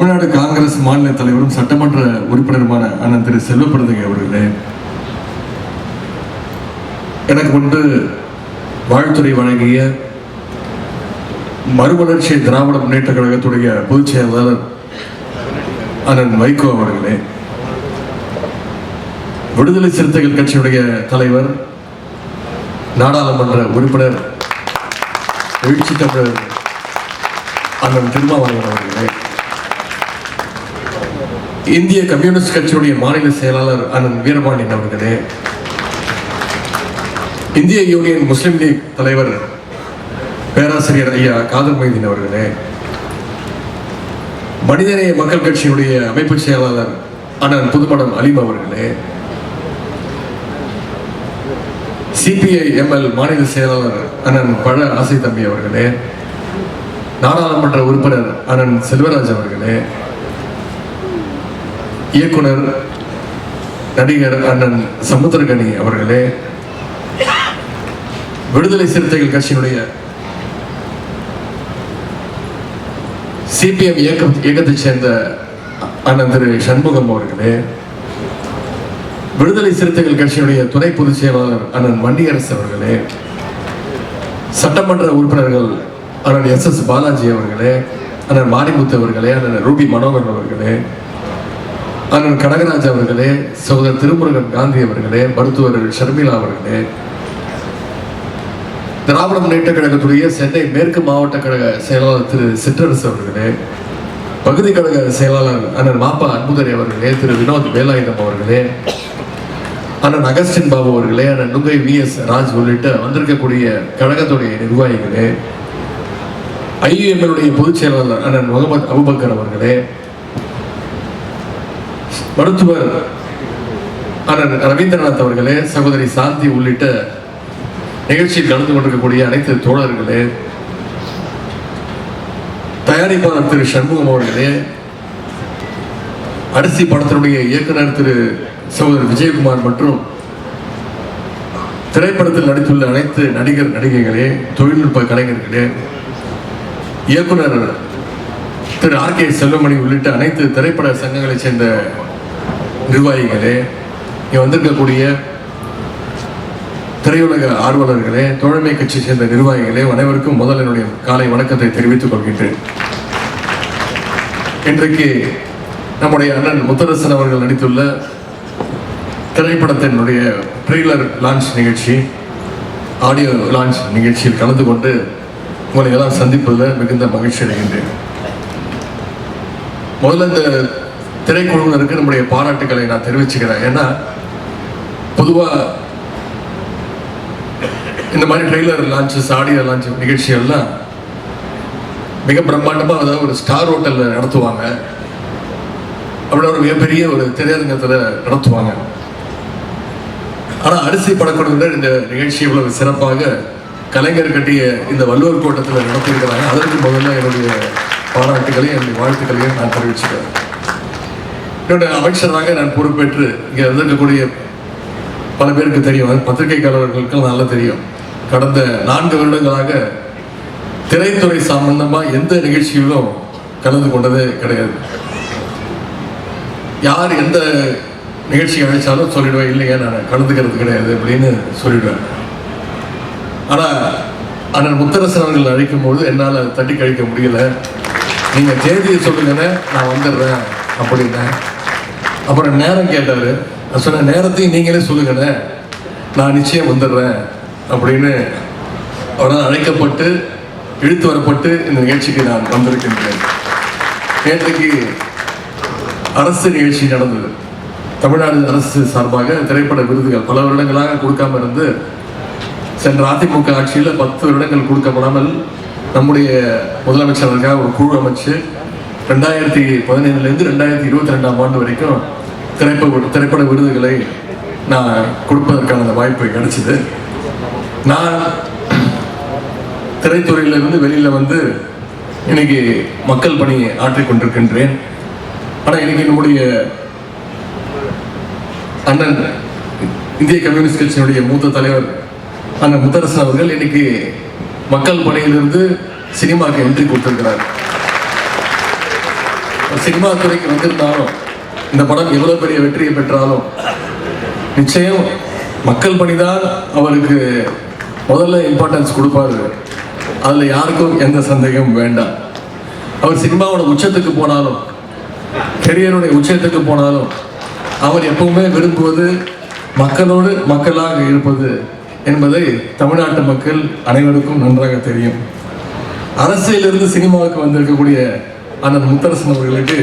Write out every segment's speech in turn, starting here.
தமிழ்நாடு காங்கிரஸ் மாநில தலைவரும் சட்டமன்ற உறுப்பினருமான அண்ணன் திரு செல்வப்பிரதகை அவர்களே எனக்கு ஒன்று வாழ்த்துறை வழங்கிய மறுமலர்ச்சி திராவிட முன்னேற்ற கழகத்துடைய பொதுச் செயலாளர் அண்ணன் வைகோ அவர்களே விடுதலை சிறுத்தைகள் கட்சியுடைய தலைவர் நாடாளுமன்ற உறுப்பினர் எழுச்சி தமிழர் அண்ணன் திருமாவளவன் அவர்களே. இந்திய கம்யூனிஸ்ட் கட்சியுடைய மாநில செயலாளர் அனந்த் வீரபாண்டியன் அவர்களே இந்திய யூனியன் முஸ்லிம் லீக் தலைவர் பேராசிரியர் ஐயா காதர் மைதீன் அவர்களே மனிதநேய மக்கள் கட்சியினுடைய அமைப்பு செயலாளர் அண்ணன் புதுமடம் அலீம் அவர்களே சிபிஐ எம்எல் மாநில செயலாளர் அண்ணன் பழ ஆசை தம்பி அவர்களே நாடாளுமன்ற உறுப்பினர் அண்ணன் செல்வராஜ் அவர்களே இயக்குனர் நடிகர் அண்ணன் சமுத்திரகனி அவர்களே விடுதலை சிறுத்தைகள் கட்சியினுடைய சிபிஎம் இயக்கம் இயக்கத்தைச் சேர்ந்த அண்ணன் திரு சண்முகம் அவர்களே விடுதலை சிறுத்தைகள் கட்சியினுடைய துணை பொதுச் செயலாளர் அண்ணன் வண்டியரசு அவர்களே சட்டமன்ற உறுப்பினர்கள் அண்ணன் எஸ் எஸ் பாலாஜி அவர்களே அண்ணன் மாரிமுத்து அவர்களே அண்ணன் ரூபி மனோகர் அவர்களே அண்ணன் கனகராஜ் அவர்களே சகோதரர் திருமுருகன் காந்தி அவர்களே மருத்துவர்கள் ஷர்மிளா அவர்களே திராவிட முன்னேற்ற கழகத்துடைய சென்னை மேற்கு மாவட்ட கழக செயலாளர் திரு சிற்றரசு அவர்களே பகுதி கழக செயலாளர் அண்ணன் மாப்பா அன்புதரி அவர்களே திரு வினோத் வேலாயுதம் அவர்களே அண்ணன் அகஸ்டின் பாபு அவர்களே அண்ணன் நுங்கை வி எஸ் ராஜ் உள்ளிட்ட வந்திருக்கக்கூடிய கழகத்துடைய நிர்வாகிகளே ஐஎம்எல்லுடைய பொதுச் செயலாளர் அண்ணன் முகமது அபுபக்கர் அவர்களே மருத்துவர் அண்ணன் ரவீந்திரநாத் அவர்களே சகோதரி சாந்தி உள்ளிட்ட நிகழ்ச்சியில் கலந்து கொண்டிருக்கக்கூடிய அனைத்து தோழர்களே தயாரிப்பாளர் திரு சண்முகம் அவர்களே அரிசி படத்தினுடைய இயக்குனர் திரு சகோதரர் விஜயகுமார் மற்றும் திரைப்படத்தில் நடித்துள்ள அனைத்து நடிகர் நடிகைகளே தொழில்நுட்ப கலைஞர்களே இயக்குனர் திரு ஆர் கே செல்வமணி உள்ளிட்ட அனைத்து திரைப்பட சங்கங்களைச் சேர்ந்த நிர்வாகிகளே இங்கே வந்திருக்கக்கூடிய திரையுலக ஆர்வலர்களே தோழமை கட்சி சேர்ந்த நிர்வாகிகளே அனைவருக்கும் முதல் என்னுடைய காலை வணக்கத்தை தெரிவித்துக் கொள்கின்றேன். இன்றைக்கு நம்முடைய அண்ணன் முத்தரசன் அவர்கள் நடித்துள்ள திரைப்படத்தினுடைய ட்ரெய்லர் லான்ச் நிகழ்ச்சி ஆடியோ லான்ச் நிகழ்ச்சியில் கலந்து கொண்டு உங்களை எல்லாம் சந்திப்பதில் மிகுந்த மகிழ்ச்சி அடைகின்றேன். முதல்ல இந்த திரைக்குழுவினருக்கு நம்முடைய பாராட்டுக்களை நான் தெரிவிச்சுக்கிறேன். ஏன்னா பொதுவாக இந்த மாதிரி ட்ரெய்லர் லான்ச்சஸ் ஆடியோ லான்ச் நிகழ்ச்சிகள்லாம் மிக பிரம்மாண்டமாக அதாவது ஒரு ஸ்டார் ஹோட்டலில் நடத்துவாங்க. அப்படின்னு ஒரு மிகப்பெரிய ஒரு திரையரங்கத்தில் நடத்துவாங்க. ஆனால் அரிசி படக்குழுவினர் இந்த நிகழ்ச்சி இவ்வளவு சிறப்பாக கலைஞர் கட்டிய இந்த வள்ளுவர் கோட்டத்தில் நடத்தியிருக்கிறாங்க. அதற்கு முதல்ல என்னுடைய பாராட்டுகளையும் என்னுடைய வாழ்த்துக்களையும் நான் தெரிவிச்சுக்கிறேன். என்னுடைய அமைச்சராக நான் பொறுப்பேற்று இங்கே இருந்திருக்கக்கூடிய பல பேருக்கு தெரியும். பத்திரிகைக்காரர்களுக்கு நல்லா தெரியும். கடந்த நான்கு வருடங்களாக திரைத்துறை சம்பந்தமாக எந்த நிகழ்ச்சியிலும் கலந்து கொண்டதே கிடையாது. யார் எந்த நிகழ்ச்சி அழைச்சாலும் சொல்லிடுவேன் இல்லைங்க நான் கலந்துக்கிறது கிடையாது அப்படின்னு சொல்லிடுவேன். ஆனால் அண்ணன் முத்தரசன் அவர்கள் அழைக்கும் பொழுது என்னால் தட்டி கழிக்க முடியல. நீங்கள் தேதியை சொல்லுங்கன்னு நான் வந்துடுறேன் அப்படின்னேன். அப்புறம் நேரம் கேட்டார் நான் சொன்ன நேரத்தையும் நீங்களே சொல்லுங்கண்ணே. நான் நிச்சயம் வந்துடுறேன். அப்படின்னு அவரால் அழைக்கப்பட்டு இழுத்து வரப்பட்டு இந்த நிகழ்ச்சிக்கு நான் வந்திருக்கின்றேன். நேற்றுக்கு அரசு நிகழ்ச்சி நடந்தது. தமிழ்நாடு அரசு சார்பாக திரைப்பட விருதுகள் பல வருடங்களாக கொடுக்காம இருந்து சென்ற அதிமுக ஆட்சியில் பத்து வருடங்கள் கொடுக்கப்படாமல் நம்முடைய முதலமைச்சர்களுக்காக ஒரு குழு அமைச்சு ரெண்டாயிரத்தி பதினைந்துலேருந்து ரெண்டாயிரத்தி இருபத்தி ரெண்டாம் ஆண்டு வரைக்கும் திரைப்பட திரைப்பட விருதுகளை நான் கொடுப்பதற்கான அந்த வாய்ப்பு கிடைச்சிது. நான் திரைத்துறையிலிருந்து வெளியில் வந்து இன்னைக்கு மக்கள் பணி ஆற்றிக்கொண்டிருக்கின்றேன் ஆனால் இன்னைக்கு என்னுடைய அண்ணன் இந்திய கம்யூனிஸ்ட் கட்சியினுடைய மூத்த தலைவர் அண்ணன் முத்தரசன் அவர்கள் இன்னைக்கு மக்கள் பணியிலிருந்து சினிமாவுக்கு என்ட்ரி கொடுத்திருக்கிறார். சினிமா துறைக்கு வந்திருந்தாலும் இந்த படம் எவ்வளவு பெரிய வெற்றியை பெற்றாலும் நிச்சயம் மக்கள் பணிதான் அவருக்கு முதல்ல இம்பார்ட்டன்ஸ் கொடுப்பாரு. அதுல யாருக்கும் எந்த சந்தேகமும் வேண்டாம். அவர் சினிமாவோட உச்சத்துக்கு போனாலும் கெரியருடைய உச்சத்துக்கு போனாலும் அவர் எப்பவுமே விரும்புவது மக்களோடு மக்களாக இருப்பது என்பதை தமிழ்நாட்டு மக்கள் அனைவருக்கும் நன்றாக தெரியும். அரசியலிருந்து சினிமாவுக்கு வந்திருக்கக்கூடிய அண்ணன் முத்தரசன் அவர்களுக்கு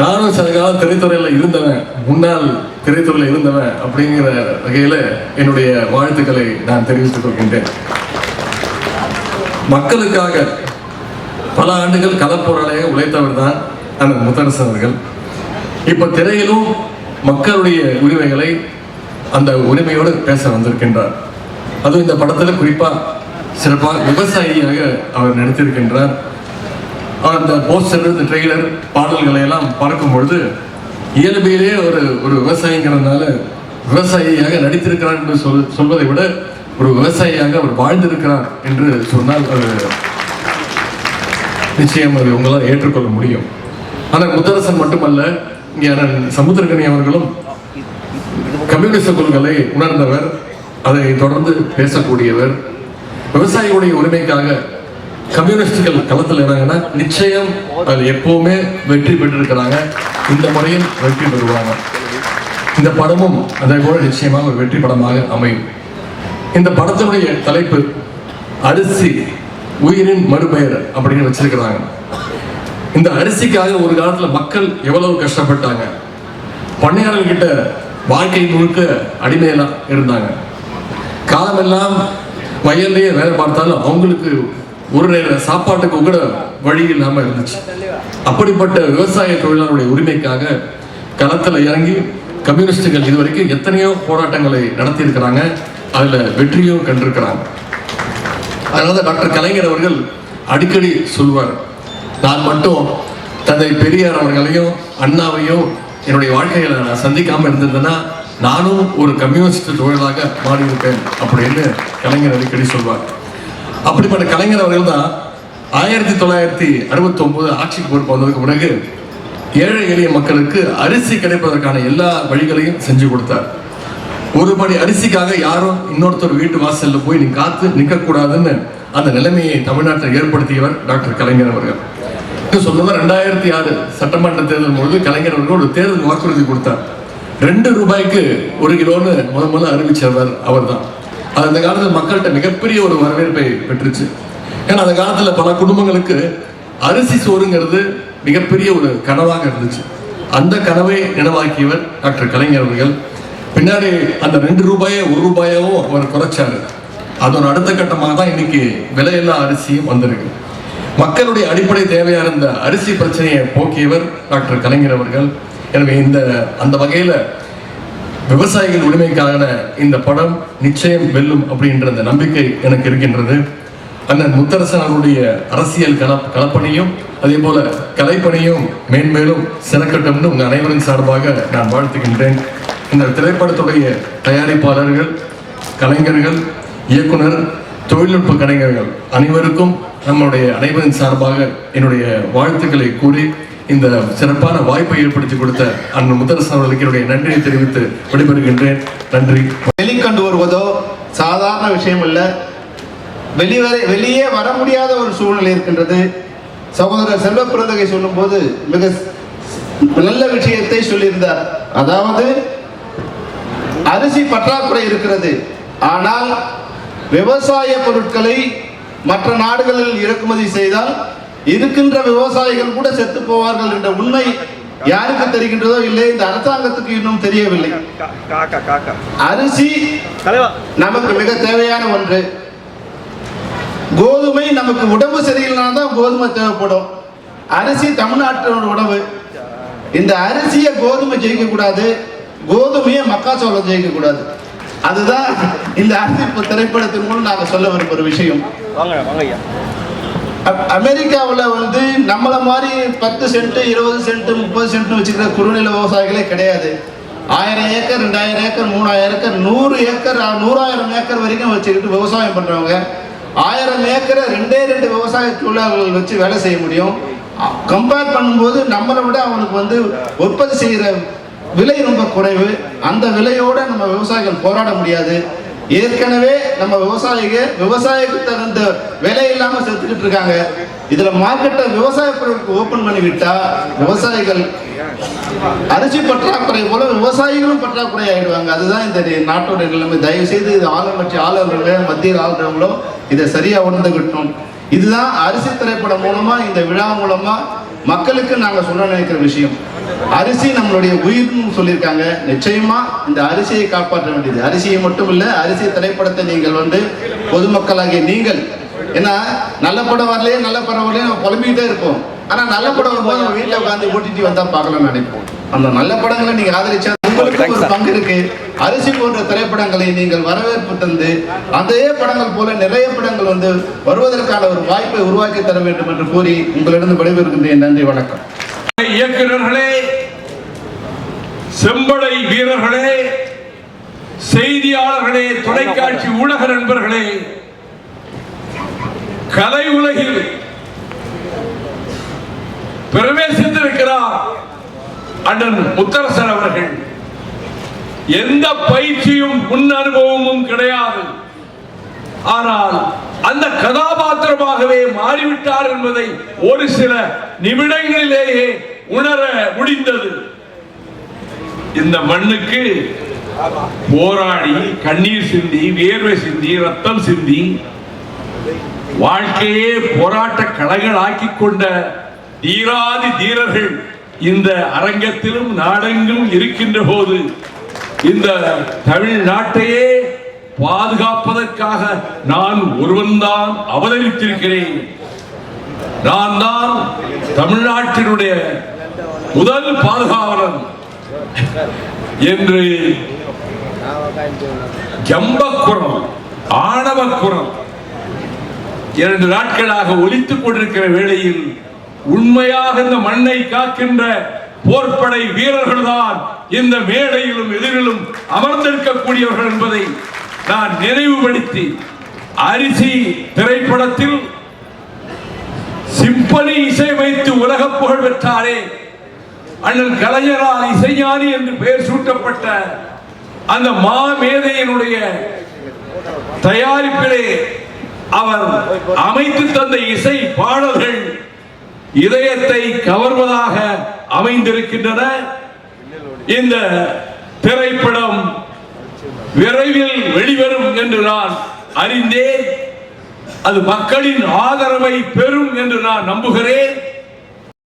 நானும் சில காலம் திரைத்துறையில் இருந்தவன் முன்னாள் திரைத்துறையில் இருந்தவன் அப்படிங்கிற வகையில் என்னுடைய வாழ்த்துக்களை நான் தெரிவித்துக் கொள்கின்றேன். மக்களுக்காக பல ஆண்டுகள் களப்போராளியாக உழைத்தவர் தான் அண்ணன் முத்தரசன் அவர்கள். இப்போ திரையிலும் மக்களுடைய உரிமைகளை அந்த உரிமையோடு பேச வந்திருக்கின்றார். அதுவும் இந்த படத்தில் குறிப்பாக சிறப்பாக விவசாயியாக அவர் நடித்திருக்கின்றார். அந்த போஸ்டர் இந்த ட்ரெய்லர் பாடல்களை எல்லாம் பார்க்கும் பொழுது இயல்பிலே ஒரு ஒரு விவசாயிங்கிறதுனால விவசாயியாக நடித்திருக்கிறார் என்று சொல் சொல்வதை விட ஒரு விவசாயியாக அவர் வாழ்ந்திருக்கிறார் என்று சொன்னால் அது நிச்சயம் அது உங்களால் ஏற்றுக்கொள்ள முடியும். ஆனால் முத்தரசன் மட்டுமல்ல இங்கே சமுத்திரகனி அவர்களும் கம்யூனிச கொள்கைகளை உணர்ந்தவர் அதை தொடர்ந்து பேசக்கூடியவர். விவசாயிகளுடைய உரிமைக்காக கம்யூனிஸ்டுகள் களத்தில் இறங்கினா நிச்சயம் அது எப்பவுமே வெற்றி பெற்றிருக்கிறாங்க. இந்த முறையில் வெற்றி பெறுவாங்க. இந்த படமும் அதே போல நிச்சயமாக ஒரு வெற்றி படமாக அமையும். இந்த படத்தினுடைய தலைப்பு அரிசி உயிரின் மறுபெயர் அப்படின்னு வச்சிருக்கிறாங்க. இந்த அரிசிக்காக ஒரு காலத்தில் மக்கள் எவ்வளவு கஷ்டப்பட்டாங்க? பண்ணையாளர்கள் வாழ்க்கை முழுக்க அடிமையெல்லாம் இருந்தாங்க. காலமெல்லாம் வயல்லையே வேலை பார்த்தாலும் அவங்களுக்கு ஒரு நேர சாப்பாட்டுக்கு கூட வழி இல்லாம இருந்துச்சு. அப்படிப்பட்ட விவசாய தொழிலாளருடைய உரிமைக்காக களத்துல இறங்கி கம்யூனிஸ்டுகள் இதுவரைக்கும் எத்தனையோ போராட்டங்களை நடத்தி இருக்கிறாங்க அதுல வெற்றியும் கண்டிருக்கிறாங்க. அதனால டாக்டர் கலைஞர் அவர்கள் அடிக்கடி சொல்வார் நான் மட்டும் தந்தை பெரியார் அவர்களையும் அண்ணாவையும் என்னுடைய வாழ்க்கையில நான் சந்திக்காம இருந்திருந்தேன்னா நானும் ஒரு கம்யூனிஸ்ட் தொழிலாக மாறியிருப்பேன் அப்படின்னு கலைஞர் அடிக்கடி சொல்வார். அப்படிப்பட்ட கலைஞர் அவர்கள் தான் ஆயிரத்தி தொள்ளாயிரத்தி அறுபத்தி ஒன்பது ஆட்சிக்கு பொறுப்பு வந்ததுக்கு பிறகு ஏழை எளிய மக்களுக்கு அரிசி கிடைப்பதற்கான எல்லா வழிகளையும் செஞ்சு கொடுத்தார். ஒரு படி அரிசிக்காக யாரும் இன்னொருத்தர் வீட்டு வாசலில் போய் நீ காத்து நிற்கக்கூடாதுன்னு அந்த நிலைமையை தமிழ்நாட்டில் ஏற்படுத்தியவர் டாக்டர் கலைஞர் அவர்கள். சொன்னதான் ரெண்டாயிரத்தி ஆறு சட்டமன்ற தேர்தல் பொழுது கலைஞர் அவர்கள் ஒரு தேர்தல் வாக்குறுதி கொடுத்தார். ரெண்டு ரூபாய்க்கு ஒரு கிலோன்னு முதல் முதல்ல அறிவிச்சவர் அவர்தான். அது அந்த காலத்தில் மக்கள்கிட்ட மிகப்பெரிய ஒரு வரவேற்பை பெற்றுச்சு. ஏன்னா அந்த காலத்தில் பல குடும்பங்களுக்கு அரிசி சோறுங்கிறது மிகப்பெரிய ஒரு கனவாக இருந்துச்சு. அந்த கனவை நினைவாக்கியவர் டாக்டர் கலைஞர் அவர்கள். பின்னாடி அந்த ரெண்டு ரூபாயை ஒரு ரூபாயாவும் அவர் குறைச்சாரு. அதோட அடுத்த கட்டமாக தான் இன்னைக்கு விலையில்லா அரிசியும் வந்திருக்கு. மக்களுடைய அடிப்படை தேவையாக இருந்த அரிசி பிரச்சனையை போக்கியவர் டாக்டர் கலைஞர் அவர்கள். எனவே இந்த அந்த வகையில் விவசாயிகள் உரிமைக்கான இந்த படம் நிச்சயம் வெல்லும் அப்படின்ற அந்த நம்பிக்கை எனக்கு இருக்கின்றது. அண்ணன் முத்தரசன் அவருடைய அரசியல் கல களப்பணியும் அதே போல கலைப்பணியும் மேன்மேலும் சிறக்கட்டும்னு உங்கள் அனைவரின் சார்பாக நான் வாழ்த்துகின்றேன். இந்த திரைப்படத்துடைய தயாரிப்பாளர்கள் கலைஞர்கள் இயக்குனர் தொழில்நுட்ப கலைஞர்கள் அனைவருக்கும் நம்முடைய அனைவரின் சார்பாக என்னுடைய வாழ்த்துக்களை கூறி இந்த சிறப்பான வாய்ப்பை ஏற்படுத்தி கொடுத்த அண்ணன் முத்தரசன் அவர்களுக்கு என்னுடைய நன்றியை தெரிவித்து விடைபெறுகின்றேன். நன்றி. வெளிக்கொண்டு வருவதோ சாதாரண விஷயம் அல்ல வெளிவரை வெளியே வர முடியாத ஒரு சூழ்நிலை இருக்கின்றது. சகோதரர் செல்வ பிறந்தகை சொல்லும்போது மிக நல்ல விஷயத்தை சொல்லியிருந்தார். அதாவது அரிசி பற்றாக்குறை இருக்கிறது. ஆனால் விவசாய பொருட்களை மற்ற நாடுகளில் இறக்குமதி செய்தால் இருக்கின்ற விவசாயிகள் கூட செத்து போவார்கள் என்ற உண்மை யாருக்கு தெரிகின்றதோ இல்லை இந்த அரசாங்கத்துக்கு இன்னும் தெரியவில்லை. அரிசி நமக்கு மிக தேவையான ஒன்று. கோதுமை நமக்கு உடம்பு சரியில்லைனா தான் கோதுமை தேவைப்படும். அரிசி தமிழ்நாட்டோட உணவு. இந்த அரிசியை கோதுமை ஜெயிக்க கூடாது கோதுமையை மக்காச்சோளம் ஜெயிக்க கூடாது அதுதான் இந்த அரிசி திரைப்படத்தின் மூலம் நாங்க சொல்ல விரும்புற விஷயம். அமெரிக்காவில் வந்து நம்மளை மாதிரி பத்து சென்ட்டு இருபது சென்ட் முப்பது சென்ட் வச்சுக்கிற குறுநில விவசாயிகளே கிடையாது. ஆயிரம் ஏக்கர் ரெண்டாயிரம் ஏக்கர் மூணாயிரம் ஏக்கர் நூறு ஏக்கர் நூறாயிரம் ஏக்கர் வரைக்கும் வச்சுக்கிட்டு விவசாயம் பண்ணுறவங்க ஆயிரம் ஏக்கரை ரெண்டே ரெண்டு விவசாய தொழிலாளர்கள் வச்சு வேலை செய்ய முடியும். கம்பேர் பண்ணும்போது நம்மளை விட அவனுக்கு வந்து உற்பத்தி செய்கிற விலை ரொம்ப குறைவு. அந்த விலையோட நம்ம விவசாயிகள் போராட முடியாது. ஏற்கனவே நம்ம விவசாயிக விவசாயிக்கு தகுந்த விலை இல்லாம செத்துக்கிட்டு இருக்காங்க. இதுல மார்க்கெட்டை விவசாய பொருளுக்கு ஓபன் பண்ணிவிட்டா விவசாயிகள் அரிசி பற்றாக்குறை போல விவசாயிகளும் பற்றாக்குறை ஆயிடுவாங்க. அதுதான் இந்த நாட்டோட நிலைமை. தயவு செய்து இது ஆளுங்கட்சி ஆளுநர்கள் மத்தியில் ஆளுநர்களும் இதை சரியா உணர்ந்துகிட்டோம். இதுதான் அரிசி திரைப்படம் மூலமா இந்த விழா மூலமா மக்களுக்கு நாங்க சொல்ல நினைக்கிற விஷயம். அரிசி நம்மளுடைய உயிர்னு சொல்லியிருக்காங்க. நிச்சயமா இந்த அரிசியை காப்பாற்ற வேண்டியது. அரிசியை மட்டும் இல்ல அரிசி திரைப்படத்தை நீங்கள் வந்து பொதுமக்களாகிய நீங்கள் ஏன்னா நல்ல படம் வரலையே நல்ல படம் வரலையே நம்ம புலம்பிக்கிட்டே இருப்போம். ஆனா நல்ல படம் வரும்போது நம்ம வீட்டுல உட்காந்து ஓட்டிட்டு வந்தா பார்க்கலாம்னு நினைப்போம். அந்த நல்ல படங்களை நீங்க ஆதரிச்சா உங்களுக்கு ஒரு பங்கு இருக்கு. அரிசி போன்ற திரைப்படங்களை நீங்கள் வரவேற்பு தந்து அதே படங்கள் போல நிறைய படங்கள் வந்து வருவதற்கான ஒரு வாய்ப்பை உருவாக்கி தர வேண்டும் என்று கூறி உங்களிடம் விடைபெறுகின்றேன். நன்றி வணக்கம். இயக்குநர்களே செம்படை வீரர்களே செய்தியாளர்களே தொலைக்காட்சி ஊடக நண்பர்களே கலை உலகில் பிரவேசித்திருக்கிறார் அண்ணன் முத்தரசன் அவர்கள். எந்த பயிற்சியும் முன் அனுபவமும் கிடையாது. ஆனால் அந்த கதாபாத்திரமாகவே மாறிவிட்டார் என்பதை ஒரு சில நிமிடங்களிலேயே உணர முடிந்தது. இந்த மண்ணுக்கு போராடி கண்ணீர் சிந்தி வேர்வை சிந்தி ரத்தம் சிந்தி வாழ்க்கையே போராட்ட களங்கள் கொண்ட தீராதி தீரர்கள் இந்த அரங்கத்திலும் நாடெங்கும் இருக்கின்ற போது இந்த தமிழ்நாட்டையே பாதுகாப்பதற்காக நான் ஒருவன்தான் அவதரித்திருக்கிறேன். நான் தான் தமிழ்நாட்டினுடைய முதல் பாதுகாவலன். என்று ஜம்பக்குரம் ஆணவக்குரம் இரண்டு நாட்களாக ஒலித்துக் கொண்டிருக்கிற வேளையில் உண்மையாக இந்த மண்ணை காக்கின்ற போர்ப்படை வீரர்கள் தான் இந்த மேடையிலும் எதிரிலும் அமர்ந்திருக்கக்கூடியவர்கள் என்பதை நான் நினைவுபடுத்தி அரிசி திரைப்படத்தில் சிம்பனி இசையமைத்து உலக புகழ் பெற்றாரே அண்ணன் கலைஞரால் இசைஞானி என்று பெயர் சூட்டப்பட்ட அந்த மாமேதையினுடைய தயாரிப்பிலே அவர் அமைத்து தந்த இசை பாடல்கள் இதயத்தை கவர்வதாக அமைந்திருக்கின்றன. இந்த திரைப்படம் விரைவில் வெளிவரும் என்று நான் அறிந்தேன். அது மக்களின் ஆதரவை பெறும் என்று நான் நம்புகிறேன்.